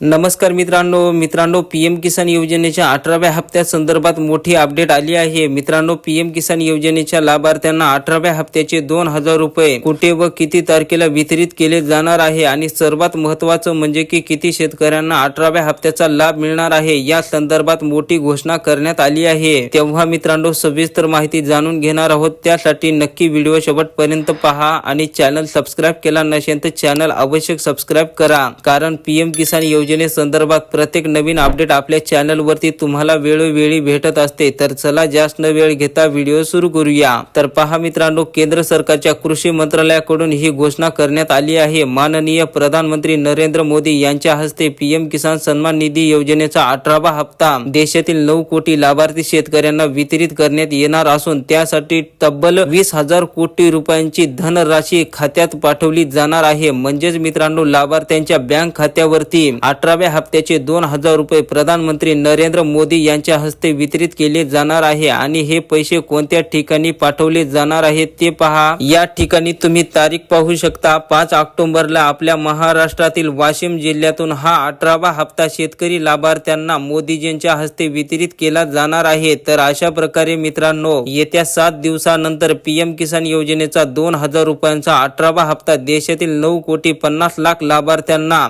नमस्कार मित्रांनो मित्रांनो पीएम किसान योजनेच्या अठराव्या हप्त्या संदर्भात मोठी अपडेट आली आहे. मित्रांनो पीएम किसान योजनेच्या लाभार्थ्यांना अठराव्या हप्त्याचे दोन हजार रुपये कुठे व किती तारखेला वितरित केले जाणार आहे आणि सर्वात महत्वाचं म्हणजे की किती शेतकऱ्यांना अठराव्या हप्त्याचा लाभ मिळणार आहे या संदर्भात मोठी घोषणा करण्यात आली आहे. तेव्हा मित्रांनो सविस्तर माहिती जाणून घेणार आहोत. त्यासाठी नक्की व्हिडिओ शेवटपर्यंत पहा आणि चॅनल सबस्क्राईब केला नसेल तर चॅनल आवश्यक सबस्क्राईब करा. कारण पी एम किसान योजनेसंदर्भात प्रत्येक नवीन अपडेट आपल्या चॅनलवरती तुम्हाला वेळोवेळी भेटत असते. तर चला जास्त न वेळ घेता व्हिडिओ सुरू करूया. तर पहा मित्रांनो केंद्र सरकारच्या कृषी मंत्रालयाकडून ही घोषणा करण्यात आली आहे. माननीय प्रधानमंत्री नरेंद्र मोदी यांच्या हस्ते पीएम किसान सन्मान निधी योजनेचा अठरावा हप्ता देशातील नऊ कोटी लाभार्थी शेतकऱ्यांना वितरित करण्यात येणार असून त्यासाठी तब्बल वीस हजार कोटी रुपयांची धनराशी खात्यात पाठवली जाणार आहे. म्हणजेच मित्रांनो लाभार्थ्यांच्या बँक खात्यावरती अठराव्या हप्त्याचे दोन हजार रुपये प्रधानमंत्री नरेंद्र मोदी यांच्या हस्ते वितरित केले जाणार आहे आणि हे पैसे कोणत्या ठिकाणी पाठवले जाणार आहेत ते पहा. या ठिकाणी तुम्ही तारीख पाहू शकता. पाच ऑक्टोबरला आपल्या महाराष्ट्रातील वाशिम जिल्ह्यातून हा अठरावा हप्ता शेतकरी लाभार्थ्यांना मोदीजींच्या हस्ते वितरित केला जाणार आहे. तर अशा प्रकारे मित्रांनो येत्या सात दिवसानंतर पीएम किसान योजनेचा दोन हजार रुपयांचा अठरावा हप्ता देशातील नऊ कोटी पन्नास लाख लाभार्थ्यांना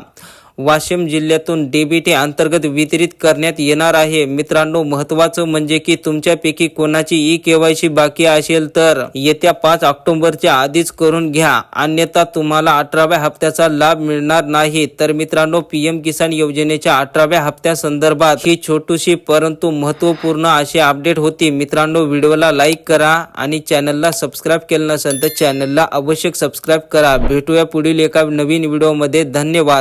वाशिम जिल्ह्यातून डीबीटी अंतर्गत वितरित करण्यात येणार आहे. मित्रांनो महत्वाचं म्हणजे की तुमच्यापैकी कोणाची ई केवायसी बाकी असेल तर येत्या पाच ऑक्टोबरच्या आधीच करून घ्या. अन्यथा तुम्हाला अठराव्या हप्त्याचा लाभ मिळणार नाही. तर मित्रांनो पीएम किसान योजनेच्या अठराव्या हप्त्या संदर्भात ही छोटीशी परंतु महत्त्वपूर्ण अशी अपडेट होती. मित्रांनो व्हिडिओला लाईक करा आणि चॅनलला सबस्क्राईब केलं नसेल तर चॅनलला आवश्यक सबस्क्राईब करा. भेटूया पुढील एका नवीन व्हिडिओमध्ये. धन्यवाद.